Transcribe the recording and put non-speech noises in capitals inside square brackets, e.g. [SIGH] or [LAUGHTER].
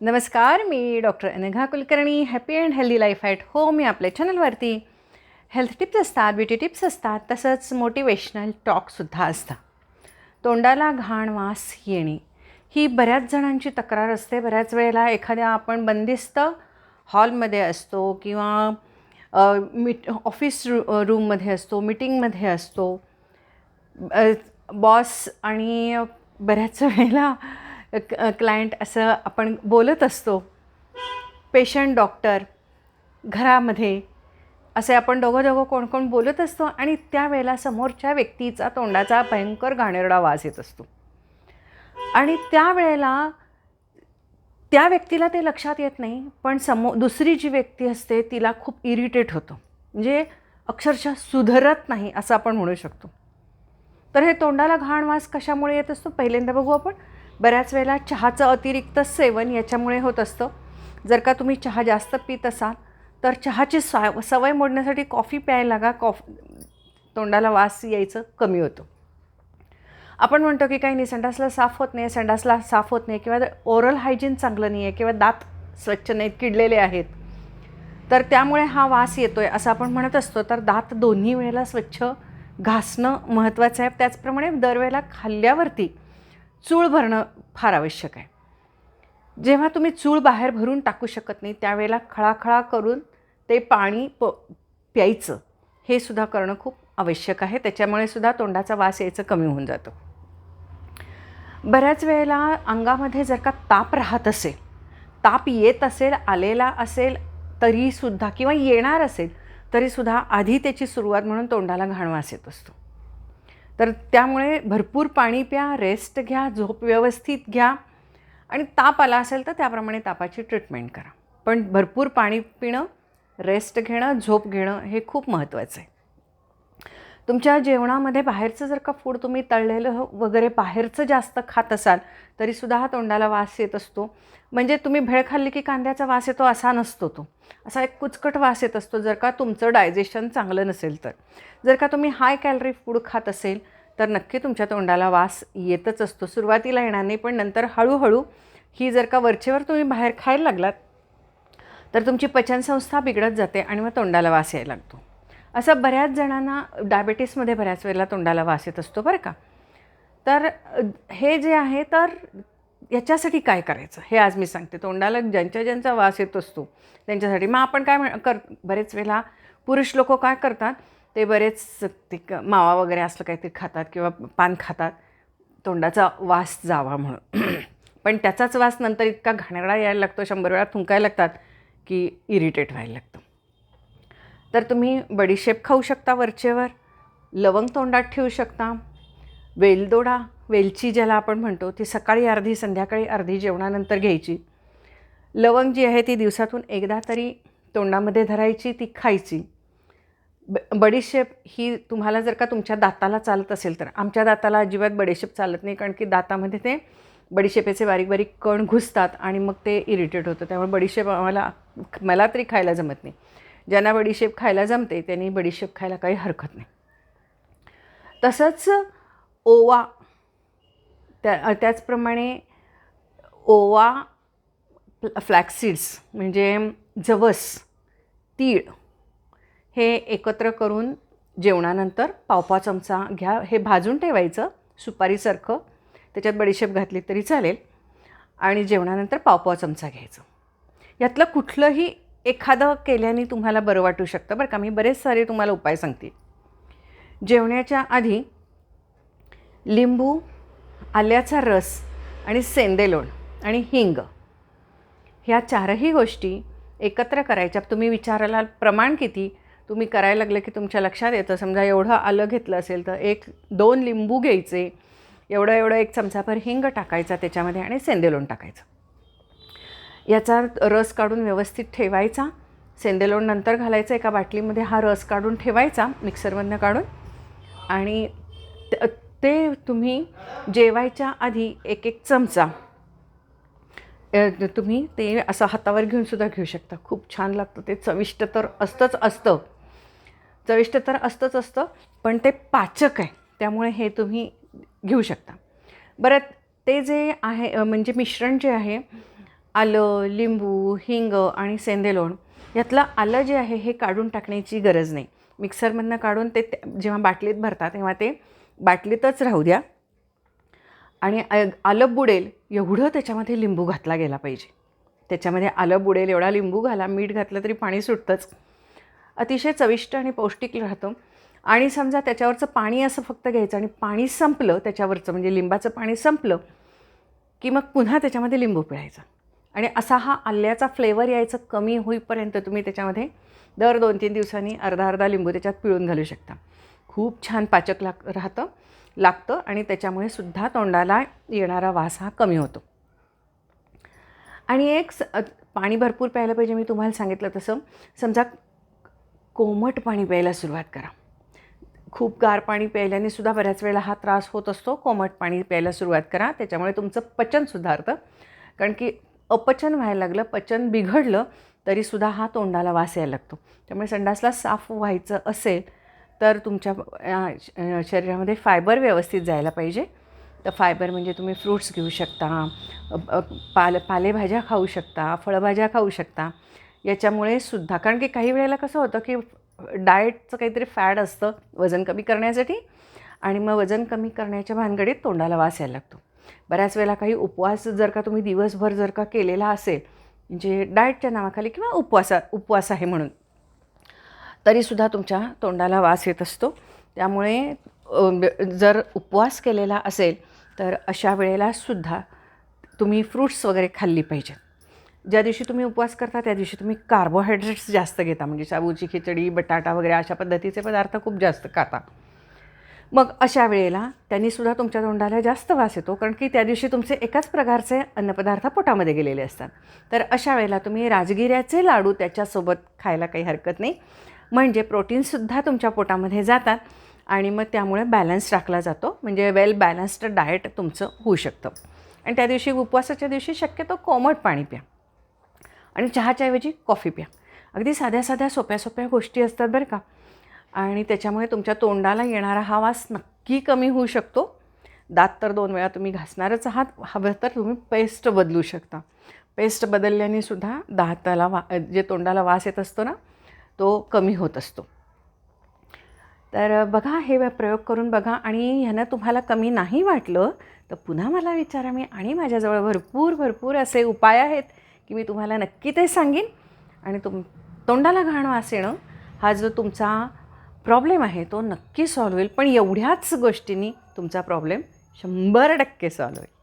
नमस्कार मी doctor Anagha Kulkarni. Happy and healthy life at home या आपल्या चॅनलवरती हेल्थ टिप्स असतात ब्युटी टिप्स असतात तसंच मोटिवेशनल टॉकसुद्धा असतात तोंडाला घाण वास येणे. ही बऱ्याच जणांची तक्रार असते. बऱ्याच वेळेला एखाद्या आपण बंदिस्त हॉलमध्ये असतो किंवा मीट ऑफिस रू रूममध्ये असतो मिटिंगमध्ये असतो. बॉस आणि बऱ्याच वेळेला क्लायंट असं आपण बोलत असतो. पेशंट डॉक्टर घरामध्ये असे आपण दोघं दोघं कोण कोण बोलत असतो आणि त्यावेळेला समोरच्या व्यक्तीचा तोंडाचा भयंकर घाणेरडा वास येत असतो. आणि त्यावेळेला त्या व्यक्तीला ते लक्षात येत नाही पण समो दुसरी जी व्यक्ती असते तिला खूप इरिटेट होतं. म्हणजे अक्षरशः सुधरत नाही असं आपण म्हणू शकतो. तर हे तोंडाला घाण वास कशामुळे येत असतो? पहिल्यांदा बघू आपण. बऱ्याच वेळेला चहाचं अतिरिक्त सेवन याच्यामुळे होत असतं. जर का तुम्ही चहा जास्त पित असाल तर चहाची सा सवय मोडण्यासाठी कॉफी प्यायला लागा. कॉफ तोंडाला वास यायचं कमी होतं. आपण म्हणतो की काही नाही संडासला साफ होत नाही संडासला साफ होत नाही किंवा ओरल हायजीन चांगलं नाही आहे किंवा दात स्वच्छ नाहीत किडलेले आहेत. तर त्यामुळे हा वास येतो आहे असं आपण म्हणत असतो. तर दात दोन्ही वेळेला स्वच्छ घासणं महत्त्वाचं आहे. त्याचप्रमाणे दरवेळेला खाल्ल्यावरती चूळ भरणं फार आवश्यक आहे. जेव्हा तुम्ही चूळ बाहेर भरून टाकू शकत नाही त्यावेळेला खळाखळा करून ते पाणी प प्यायचं हे सुद्धा करणं खूप आवश्यक आहे. त्याच्यामुळे सुद्धा तोंडाचा वास यायचं कमी होऊन जातं. बऱ्याच वेळेला अंगामध्ये जर का ताप राहत असेल ताप येत असेल आलेला असेल तरीसुद्धा किंवा येणार असेल तरीसुद्धा आधी त्याची सुरुवात म्हणून तोंडाला घाणवास येत असतो. तर त्यामुळे भरपूर पाणी प्या रेस्ट घ्या झोप व्यवस्थित घ्या. आणि ताप आला असेल तर त्याप्रमाणे तापाची ट्रीटमेंट करा. पण भरपूर पाणी पिणं रेस्ट घेणं झोप घेणं हे खूप महत्त्वाचं आहे. तुमच्या जेवणामध्ये बाहेरचं जर का फूड तुम्ही तळलेलं वगैरे बाहेरचं जास्त खात असाल तरीसुद्धा हा तोंडाला वास येत असतो. म्हणजे तुम्ही भेळ खाल्ली की कांद्याचा वास येतो असा नसतो तो. असा एक कुचकट वास येत असतो जर का तुमचं डायजेशन चांगलं नसेल तर. जर का तुम्ही हाय कॅलरी फूड खात असेल तर नक्की तुमच्या तोंडाला वास येतच असतो. सुरुवातीला येणार नाही पण नंतर हळूहळू ही जर का वरचेवर तुम्ही बाहेर खायला लागलात तर तुमची पचनसंस्था बिघडत जाते आणि मग तोंडाला वास यायला लागतो. असं बऱ्याच जणांना डायबेटीसमध्ये बऱ्याच वेळेला तोंडाला वास येत असतो बरं का. तर हे जे आहे तर याच्यासाठी काय करायचं? हे आज मी सांगते. तोंडाला ज्यांच्या ज्यांचा वास येत असतो त्यांच्यासाठी. मग आपण काय म्हण कर बरेच वेळेला पुरुष लोक काय करतात? ते बरेच ते क- मावा वगैरे असलं काहीतरी खातात किंवा पान खातात. तोंडाचा वास जावा म्हणून. [CLEARS THROAT] पण त्याचाच वास नंतर इतका घाणेरडा यायला लागतो शंभर वेळा थुंकायला लागतात की इरिटेट व्हायला लागतं. तर तुम्ही बडीशेप खाऊ शकता वरचेवर लवंग तोंडात ठेवू शकता वेलदोडा वेलची ज्याला आपण म्हणतो ती सकाळी अर्धी संध्याकाळी अर्धी जेवणानंतर घ्यायची. लवंग जी आहे ती दिवसातून एकदा तरी तोंडामध्ये धरायची ती खायची. ब बडीशेप ही तुम्हाला जर का तुमच्या दाताला चालत असेल तर आमच्या दाताला अजिबात बडीशेप चालत नाही कारण की दातामध्ये ते बडीशेपेचे बारीक बारीक कण घुसतात आणि मग ते इरिटेट होतं. त्यामुळे बडीशेप आम्हाला मला तरी खायला जमत नाही. ज्यांना बडीशेप खायला जमते त्यांनी बडीशेप खायला काही हरकत नाही. तसंच ओवा त्या त्याचप्रमाणे ओवा फ्लॅक्सीड्स म्हणजे जवस तीळ हे एकत्र करून जेवणानंतर पावपा चमचा घ्या हे भाजून ठेवायचं सुपारीसारखं त्याच्यात बडीशेप घातली तरी चालेल आणि जेवणानंतर पावपाव चमचा घ्यायचं. यातलं कुठलंही एखादं केल्याने तुम्हाला बरं वाटू शकतं. बरं का? मी बरेच सारे तुम्हाला उपाय सांगते. जेवण्याच्या आधी लिंबू आल्याचा रस आणि सेंदेलोण आणि हिंग ह्या चारही गोष्टी एकत्र करायच्या. तुम्ही विचारायला प्रमाण किती? तुम्ही करायला लागलं की तुमच्या लक्षात येतं. समजा एवढं आलं घेतलं असेल तर एक दोन लिंबू घ्यायचे. एवढं एवढं एक चमचाभर हिंग टाकायचा त्याच्यामध्ये आणि सेंदेलोण टाकायचं. याचा रस काढून व्यवस्थित ठेवायचा. सेंदेलोण नंतर घालायचा एका बाटलीमध्ये हा रस काढून ठेवायचा मिक्सरमधनं काढून. आणि ते तुम्ही जेवायच्या आधी एक एक चमचा तुम्ही ते असं हातावर घेऊन सुद्धा घेऊ शकता. खूप छान लागतं ते चविष्ट तर असतंच असतं. चविष्ट तर असतंच असतं पण ते पाचक आहे त्यामुळे हे तुम्ही घेऊ शकता. बरं ते जे आहे म्हणजे मिश्रण जे आहे आलं लिंबू हिंग आणि सेंदेलोण यातलं आलं जे आहे हे काढून टाकण्याची गरज नाही. मिक्सरमधनं काढून ते ते- जेव्हा बाटलीत भरता तेव्हा ते बाटलीतच राहू द्या. आणि आलं बुडेल एवढं त्याच्यामध्ये लिंबू घातला गेला पाहिजे. त्याच्यामध्ये आलं बुडेल एवढा लिंबू घाला मीठ घातलं तरी पाणी सुटतंच. अतिशय चविष्ट आणि पौष्टिक राहतं. आणि समजा त्याच्यावरचं पाणी असं फक्त घ्यायचं आणि पाणी संपलं त्याच्यावरचं म्हणजे लिंबाचं पाणी संपलं की मग पुन्हा त्याच्यामध्ये लिंबू पिळायचा. आणि असा हा आल्याचा फ्लेवर यायचं कमी होईपर्यंत तुम्ही त्याच्यामध्ये दर दोन तीन दिवसांनी अर्धा अर्धा लिंबू त्याच्यात पिळून घालू शकता. खूप छान पाचक लाग राहतं लागतं आणि त्याच्यामुळे सुद्धा तोंडाला येणारा वास हा कमी होतो. आणि एक स पाणी भरपूर प्यायला पाहिजे मी तुम्हाला सांगितलं तसं. समजा कोमट पाणी प्यायला सुरुवात करा. खूप गार पाणी प्यायल्याने सुद्धा बऱ्याच वेळेला हा त्रास होत असतो. कोमट पाणी प्यायला सुरुवात करा. त्याच्यामुळे तुमचं पचन सुधारतं. कारण की अपचन व्हायला लागलं पचन बिघडलं तरीसुद्धा हा तोंडाला वास यायला लागतो. त्यामुळे संडासला साफ व्हायचं असेल तर तुमच्या शरीरामध्ये फायबर व्यवस्थित जायला पाहिजे. तर फायबर म्हणजे तुम्ही फ्रूट्स घेऊ शकता पाल पालेभाज्या खाऊ शकता फळभाज्या खाऊ शकता. याच्यामुळे सुद्धा कारण की काही वेळेला कसं होतं की डाएटचं काहीतरी फॅड असतं वजन कमी करण्यासाठी आणि मग वजन कमी करण्याच्या भानगडीत तोंडाला वास यायला लागतो. बऱ्याच वेळेला काही उपवास जर का तुम्ही दिवसभर जर का केलेला असेल म्हणजे डाएटच्या नावाखाली किंवा उपवासा उपवास आहे म्हणून तरीसुद्धा तुमच्या तोंडाला वास येत असतो. त्यामुळे जर उपवास केलेला असेल तर अशा वेळेला सुद्धा तुम्ही फ्रूट्स वगैरे खाल्ली पाहिजेत ज्या दिवशी तुम्ही उपवास करता त्या दिवशी तुम्ही कार्बोहायड्रेट्स जास्त घेता. म्हणजे साबूची खिचडी बटाटा वगैरे अशा पद्धतीचे पदार्थ खूप जास्त खाता. मग अशा वेळेला त्यांनीसुद्धा तुमच्या तोंडाला जास्त वास येतो कारण की त्या दिवशी तुमचे एकाच प्रकारचे अन्नपदार्थ पोटामध्ये गेलेले असतात. तर अशा वेळेला तुम्ही राजगिऱ्याचे लाडू त्याच्यासोबत खायला काही हरकत नाही. म्हणजे प्रोटीनसुद्धा तुमच्या पोटामध्ये जातात आणि मग त्यामुळे बॅलन्स राखला जातो. म्हणजे वेल बॅलन्स्ड डाएट तुमचं होऊ शकतं. आणि त्या दिवशी उपवासाच्या दिवशी शक्यतो कोमट पाणी प्या. आणि चहाच्याऐवजी कॉफी प्या. अगदी साध्या साध्या सोप्या सोप्या गोष्टी असतात बरं का. आणि त्याच्यामुळे तुमच्या तोंडाला येणारा हा वास नक्की कमी होऊ शकतो. दात तर दोन वेळा तुम्ही घासणारच आहात हवं तर तुम्ही पेस्ट बदलू शकता. पेस्ट बदलल्याने सुद्धा दाताला वा जे तोंडाला वास येत असतो ना तो कमी होत असतो. तर बघा हे प्रयोग करून बघा आणि ह्यानं तुम्हाला कमी नाही वाटलं तर पुन्हा मला विचारा मी. आणि माझ्याजवळ भरपूर भरपूर असे उपाय आहेत की मी तुम्हाला नक्की ते सांगेन. आणि तुम तोंडाला घाण वास येणं हा जो तुमचा प्रॉब्लेम आहे तो नक्की सॉल्व्ह होईल. पण एवढ्याच गोष्टींनी तुमचा प्रॉब्लेम शंभर टक्के सॉल्व्ह होईल.